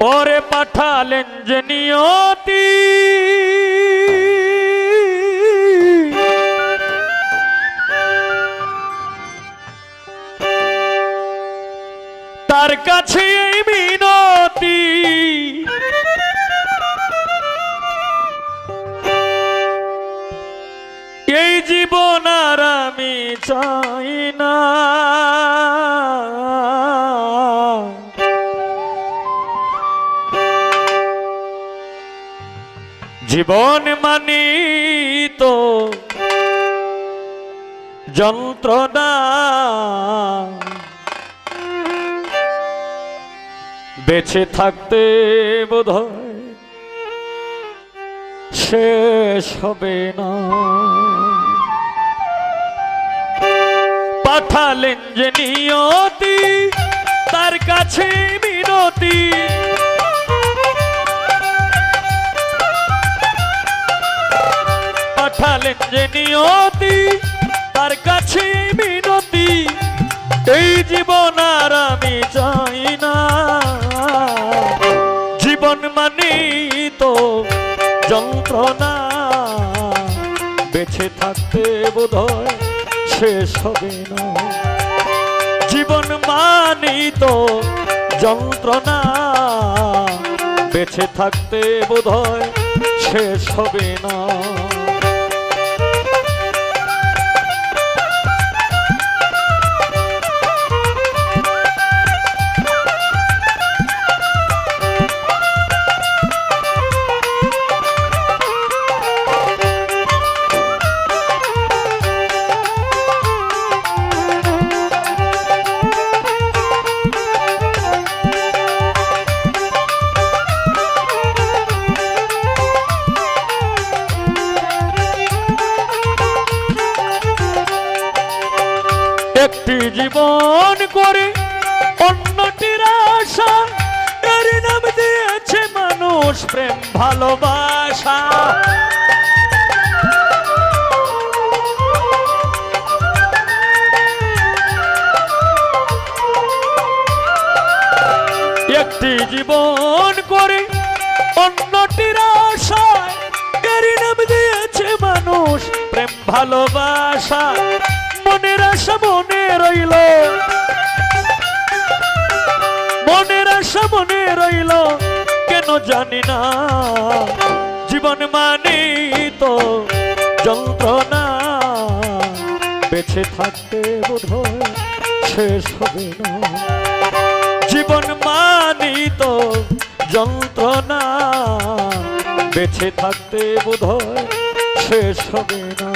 ওরে পাঠালেন যে নিয়তি। তার কাছে এই মিনতি। এই জীবন আর আমি চাই না। জীবন মানি তো যন্ত্রণা। বেঁচে থাকতে বোধ শেষ হবে না। পাঠালেন যে নিয়তি, তার কাছে মিনতি পাঠালেন যে নিয়তি তার কাছে মিনতি, এই জীবন আর আমি চাই না। জীবন মানে তো যন্ত্রণা, বেঁচে থাকতে বোধ শেষ হবে না। জীবন মানে তো যন্ত্রণা, বেঁচে থাকতে বোধ শেষ হবে না। আশা এর নাম দিয়েছে মানুষ প্রেম, ভালোবাসা। একটি জীবন করে অন্যটির আশায় নাম দিয়েছে মানুষ প্রেম, ভালোবাসা। মনের আশা মনে রইল। আশা মনে রইল, কেন জানি না। জীবন মানে তো যন্ত্রণা, বেঁচে থাকতে বোধ শেষ হবে না। জীবন মানি তো যন্ত্রণা, বেঁচে থাকতে বোধ শেষ হবে না।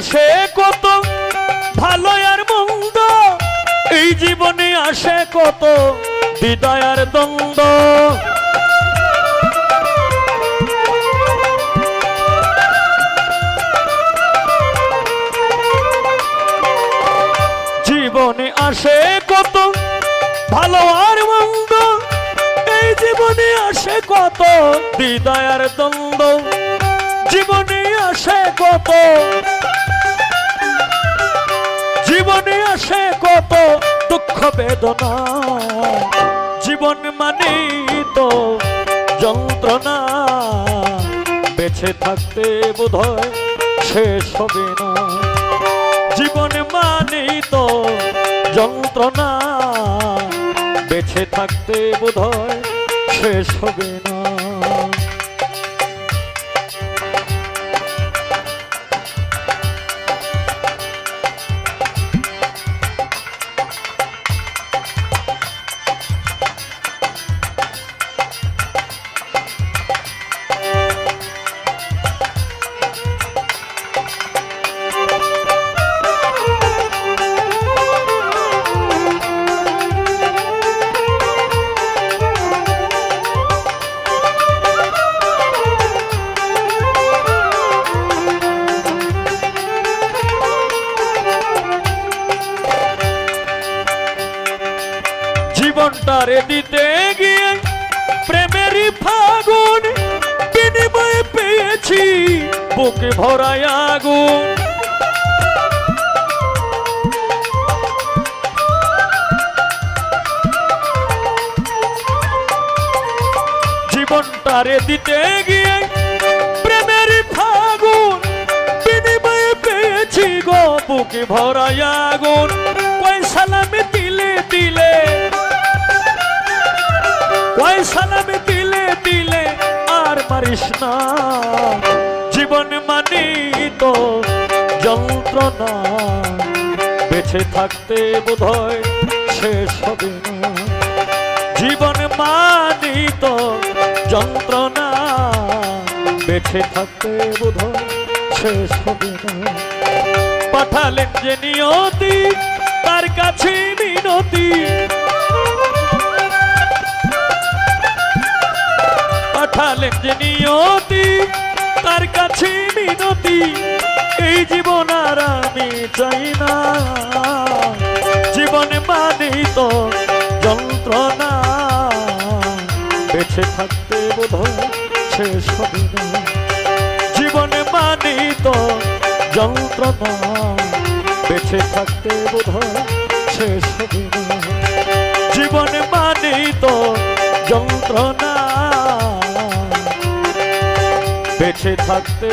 আসে কত? ভালো আর মন্দ। এই জীবনে আসে কত? হৃদয় আর দ্বন্দ্ব। জীবনে আসে কত? ভালো আর মন্দ। এই জীবনে আসে কত? হৃদয় আর দ্বন্দ্ব। জীবনে আসে কত? বেদনা জীবন মানে তো যন্ত্রণা। বেঁচে থাকতে বোধ শেষ হবে না। জীবন মানে তো যন্ত্রণা। বেঁচে থাকতে বোধ শেষ হবে না। জীবনটারে দিতে গিয়ে প্রেমেরই ফাগুন বিনিময়ে পেয়েছি, বুকে ভরায় আগুন। জীবনটারে দিতে গিয়ে প্রেমের ফাগুন বিনিময়ে পেয়েছি গো, বুকে ভরায় আগুন। কয় সালামে দিলে দিলে সালামে দিলে দিলে আর পারিস না। জীবন মানি তো যন্ত্রণা, বেঁচে থাকতে বোধহয় শেষ হবে না। জীবন মানি তো যন্ত্রণা, বেঁচে থাকতে বোধ শেষ হবে না। পাঠালেন যে নিয়তি, তার কাছে মিনতি পাঠালেন যে নিয়তি, তার কাছে মিনতি এই জীবন আর আমি চাই না। জীবনে মানেই তো যন্ত্রণা, বেঁচে থাকতে বোধ শেষ হবে না জীবনে মানেই তো যন্ত্রণা, বেঁচে থাকতে বোধ শেষ হবে না জীবনে মানেই তো যন্ত্রণা বেঁচে থাকতে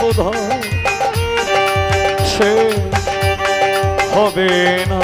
বোধ সে হবে না।